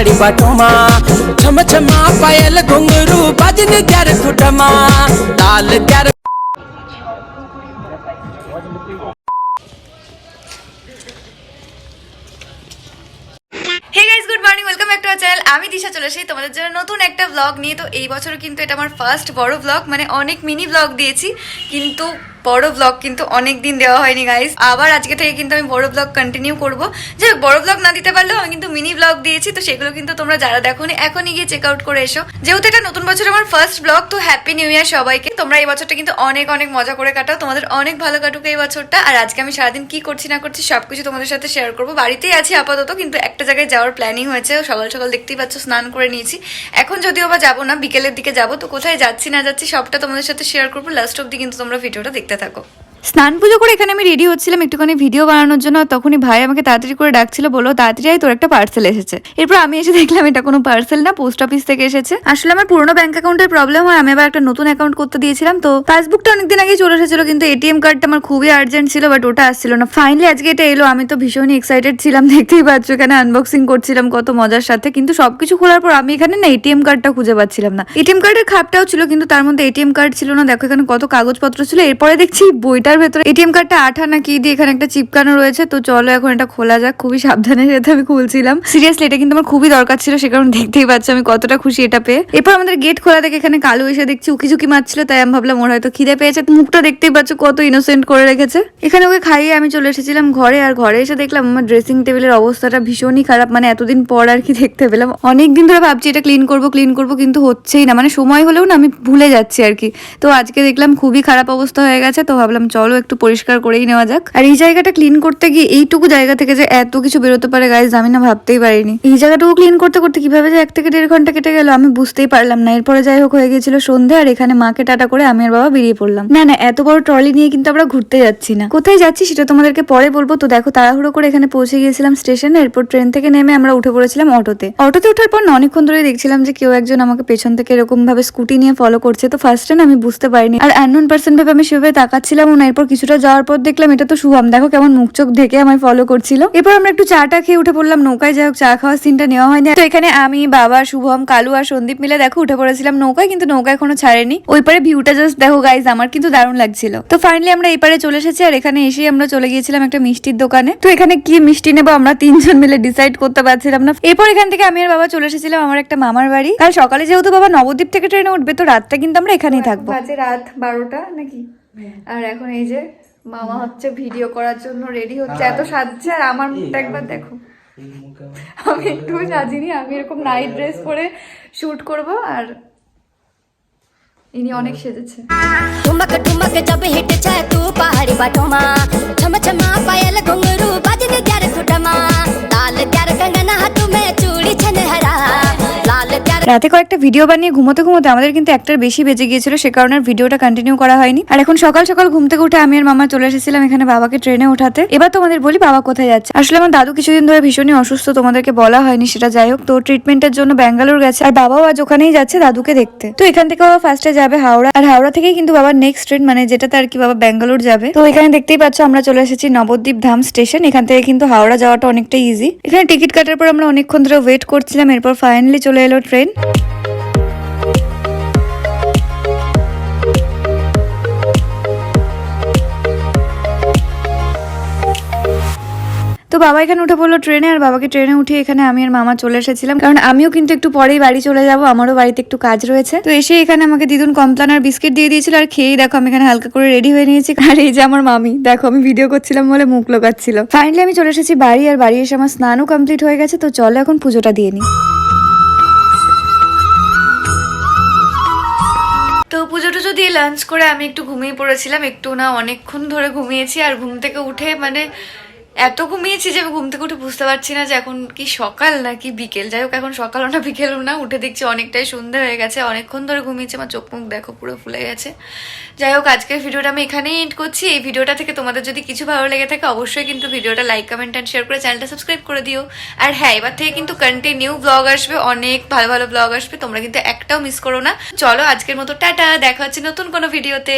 સાડી બાટોમાં છમછમા પાયલ ઘુંઘરું બાજન ક્યારે ખોટામાં લાલ ક્યારે hey good morning welcome back to আমি দিশা চলে এসেছি তোমাদের জন্য নতুন একটা ব্লগ নিয়ে। তো এই বছর কিন্তু এটা আমার ফার্স্ট বড় ব্লগ মানে অনেক মিনি ব্লগ দিয়েছি। কিন্তু বড় ব্লগ কিন্তু অনেক দিন দেওয়া হয়নি গাইস আবার আজকে থেকে কিন্তু আমি বড় ব্লগ কন্টিনিউ করব। যে বড় ব্লগ না দিতে পারলেও আমি কিন্তু মিনি ব্লগ দিয়েছি, তো সেগুলো কিন্তু তোমরা যারা দেখোনি, এখনই গিয়ে চেক আউট করে এসো। যেহেতু এটা নতুন বছর আমার ফার্স্ট ব্লগ তো হ্যাপি নিউ ইয়ার সবাইকে। তোমরা এই বছরটা কিন্তু অনেক অনেক মজা করে কাটাও। তোমাদের অনেক ভালো কাটুক এই বছরটা। আর আজকে আমি সারাদিন কি করছি, না করছি সবকিছু তোমাদের সাথে শেয়ার করব। বাড়িতেই আছি আপাতত, কিন্তু একটা জায়গায় যাওয়ার প্ল্যানিং হয়েছে। সকাল সকাল দেখতেই পাচ্ছ, স্নান করে নিয়েছি। এখন যদিও বা যাব না, বিকেলের দিকে যাব, তো কোথায় যাচ্ছি, না যাচ্ছি সবটা তোমাদের সাথে শেয়ার করব। লাস্ট অব্দি কিন্তু তোমরা ভিডিওটা দেখতে থাকো। স্নান পুজো করে এখানে আমি রেডি হচ্ছিলাম একটুখানি ভিডিও বানানোর জন্য। তখনই ভাই আমাকে তাড়াতাড়ি করে ডাকছিল বলো তাড়াতাড়ি তোর একটা পার্সেল এসেছে। এরপর আমি এসে দেখলাম, এটা কোনো পার্সেল না পোস্ট অফিস থেকে এসেছে। আসলে আমার পুরোনো ব্যাংক অ্যাকাউন্টের প্রবলেম হয়, আমি আবার একটা নতুন অ্যাকাউন্ট করতে দিয়েছিলাম। তো পাসবুকটা অনেকদিন আগে চলে এসেছিল, কিন্তু এটিএম কার্ডটা আমার খুবই আর্জেন্ট ছিল বাট ওটা আসছিল না। ফাইনালি আজকে এটা এলো, আমি তো ভীষণই এক্সাইটেড ছিলাম, দেখতেই পাচ্ছ এখানে আনবক্সিং করছিলাম, কত মজার সাথে। কিন্তু সবকিছু খোলার পর আমি এখানে না এটিএম কার্ডটা খুঁজে পাচ্ছিলাম না। এটিএম কার্ডের খাপটাও ছিল, কিন্তু তার মধ্যে এটিএম কার্ড ছিল না। দেখো এখানে কত কাগজপত্র ছিল, এরপরে দেখছি বইটার ভেতরে এটিএম কার্ডটা আঠা না কি দিয়ে এখানে একটা চিপকানো রয়েছে, তো চলো এখন এটা খোলা যাক। খুবই সাবধানে সাথে আমি খুলছিলাম। সিরিয়াসলি এটা কিন্তু আমার খুবই দরকার ছিল, সে কারণে দেখতেই পাচ্ছ আমি কতটা খুশি এটা পেয়ে। এরপর আমাদের গেট খোলা দেখে এখানে কালো এসে দেখছি উকি ঝুঁকি মারছিল, তাই আমি ভাবলাম ওর হয়তো খিদে পেয়েছে। মুখটা দেখতেই পাচ্ছ কত ইনোসেন্ট করে রেখেছে। এখানে ওকে খাইয়ে আমি চলে এসেছিলাম ঘরে, আর ঘরে এসে দেখলাম আমার ড্রেসিং টেবিলের অবস্থাটা ভীষণই খারাপ মানে এতদিন পর আর কি দেখতে পেলাম। অনেক দিন ধরে ভাবছি এটা ক্লিন করব ক্লিন করব, কিন্তু হচ্ছেই না মানে সময় হলেও না আমি ভুলে যাচ্ছি আর কি। তো আজকে দেখলাম খুবই খারাপ অবস্থা হয়ে গেছে, তো ভাবলাম চলো একটু পরিষ্কার করেই নেওয়া যাক। আর এই জায়গাটা ক্লিন করতে গিয়ে এইটুকু জায়গা থেকে যে এত কিছু বেরোতে পারে গাইজ আমি না ভাবতেই পারিনি। এই জায়গাটুকু ক্লিন করতে করতে কীভাবে যে এক থেকে দেড় ঘণ্টা কেটে গেল, আমি বুঝতেই পারলাম না। এরপরে যাই হোক, হয়ে গেছিল সন্ধে, আর এখানে মাকে টাটা করে আমি আর বাবা বেরিয়ে পড়লাম। না না, এত বড় ট্রলি নিয়ে কিন্তু আমরা ঘুরতে যাচ্ছি না। কোথায় যাচ্ছি সেটা তোমাদেরকে পরে বলব। তো দেখো, তাড়াহুড়ো করে এখানে পৌঁছে গিয়েছিলাম স্টেশনে এরপর ট্রেন থেকে নেমে আমরা উঠে পড়েছিলাম অটোতে। অটোতে ওঠার পর না অনেকক্ষণ ধরে দেখছিলাম যে কেউ একজন আমাকে পেছন থেকে এরকম ভাবে স্কুটি নিয়ে ফলো করছে। তো ফার্স্ট টাইম আমি বুঝতে পারিনি। আর অ্যানন পার্সন ভাবে আমি সেভাবে তাকাচ্ছিলাম না এরপর কিছুটা যাওয়ার পর দেখলাম এটা তো শুভম দেখো কেমন মুখ চোখ ঢেকে আমায় ফলো করছিল। এরপর আমরা একটু চাটা খেয়ে উঠে পড়লাম। নৌকায় যাই হোক, চা খাওয়ার সিনটা নেওয়া হয়নি। তো এখানে আমি, বাবা, শুভম, কালু আর সন্দীপ মিলে দেখো উঠে পড়েছিলাম নৌকায়, কিন্তু নৌকা এখনও ছাড়েনি। ওই পারে ভিউটা জাস্ট দেখো গাইজ আমার কিন্তু দারুণ লাগছিল। তো ফাইনালি আমরা এই পারে চলে এসেছি আর এখানে এসেই আমরা চলে গিয়েছিলাম একটা মিষ্টির দোকানে। তো এখানে কি মিষ্টি নেব আমরা তিনজন মিলে ডিসাইড করতে পারছিলাম না। এরপর এখান থেকে আমি আর বাবা চলে এসেছিলাম আমার একটা মামার বাড়ি। কাল সকালে যেহেতু বাবা নবদ্বীপ থেকে ট্রেনে উঠবে, তো রাতটা কিন্তু আমরা এখানেই থাকব। বাজে রাত বারোটা নাকি? হ্যাঁ। আর এখন এই যে মামা হচ্ছে ভিডিও করার জন্য রেডি হচ্ছে। এত সাজছে আর আমার মুখটা একবার দেখো। আমি একটু সাজিনি আমি এরকম নাইট ড্রেস পরে শুট করব আর ইনি অনেক সেজেছে। টুমক টুমক জব হিট চায় তু পাহাড়ি বাটোমা। ছম ছমা পায়েল ঘুঙরু রাতে কয়েকটা ভিডিও বানিয়ে ঘুমোতে ঘুমোতে আমাদের কিন্তু একটার বেশি বেজে গিয়েছিল, সে কারণে ভিডিওটা কন্টিনিউ করা হয়নি। আর এখন সকাল সকাল ঘুম থেকে উঠে আমি আর মামা চলে এসেছিলাম এখানে বাবাকে ট্রেনে ওঠাতে। এবার তোমাদের বলি বাবা কোথায় যাচ্ছে। আসলে আমার দাদু কিছুদিন ধরে ভীষণই অসুস্থ, তোমাদেরকে বলা হয়নি সেটা যাই হোক। তো ট্রিটমেন্টের জন্য ব্যাঙ্গালোর গেছে। আর বাবাও আজ ওখানেই যাচ্ছে দাদুকে দেখতে। তো এখান থেকে বাবা ফার্স্টে যাবে হাওড়া। আর হাওড়া থেকেই কিন্তু বাবার নেক্সট ট্রেন মানে যেটাতে আর কি বাবা ব্যাঙ্গালোর যাবে। তো এখানে দেখতেই পাচ্ছ আমরা চলে এসেছি নবদ্বীপ ধাম স্টেশন এখান থেকে কিন্তু হাওড়া যাওয়াটা অনেকটা ইজি এখানে টিকিট কাটার পর আমরা অনেকক্ষণ ধরে ওয়েট করছিলাম, এরপর ফাইনালি চলে এলো ট্রেন তো বাবা এখানে উঠে পড়ল ট্রেনে আর বাবাকে ট্রেনে উঠে এখানে আমি আর মামা চলে এসেছিলাম। কারণ আমিও কিন্তু একটু পরেই বাড়ি চলে যাব, আমারও বাড়িতে একটু কাজ রয়েছে। তো এসে এখানে আমাকে দিদুন কমপ্লান আর বিস্কিট দিয়ে দিয়েছিল আর খেয়েই দেখো আমি এখানে হালকা করে রেডি হয়ে নিয়েছি। আর এই যে আমার মামি, দেখো আমি ভিডিও করছিলাম বলে মুখ লোকাচ্ছিল। ফাইনালি আমি চলে এসেছি বাড়ি আর বাড়ি এসে আমার স্নানও কমপ্লিট হয়ে গেছে, তো চলো এখন পুজোটা দিয়ে নিই। পুজো দিয়ে লাঞ্চ করে আমি একটু ঘুমিয়ে পড়েছিলাম, একটু না অনেকক্ষণ ধরে ঘুমিয়েছি আর ঘুম থেকে উঠে মানে এত ঘুমিয়েছি যে আমি ঘুম থেকে উঠে বুঝতে পারছি না যে এখন কি সকাল নাকি বিকেল। যাই হোক, এখন সকালও না বিকেলও না। উঠে দেখছি অনেকটাই সন্ধে হয়ে গেছে, অনেকক্ষণ ধরে ঘুমিয়েছি, আমার চোখ মুখ দেখো পুরো ফুলে গেছে। যাই হোক, আজকের ভিডিওটা আমি এখানেই এন্ড করছি। এই ভিডিওটা থেকে তোমাদের যদি কিছু ভালো লেগে থাকে, অবশ্যই কিন্তু ভিডিওটা লাইক কমেন্ট অ্যান্ড শেয়ার করে চ্যানেলটা সাবস্ক্রাইব করে দিও। আর হ্যাঁ এবার থেকে কিন্তু কন্টিনিউ ব্লগ আসবে, অনেক ভালো ভালো ব্লগ আসবে। তোমরা কিন্তু একটাও মিস করো না। চলো, আজকের মতো টাটা, দেখা হচ্ছে নতুন কোনো ভিডিওতে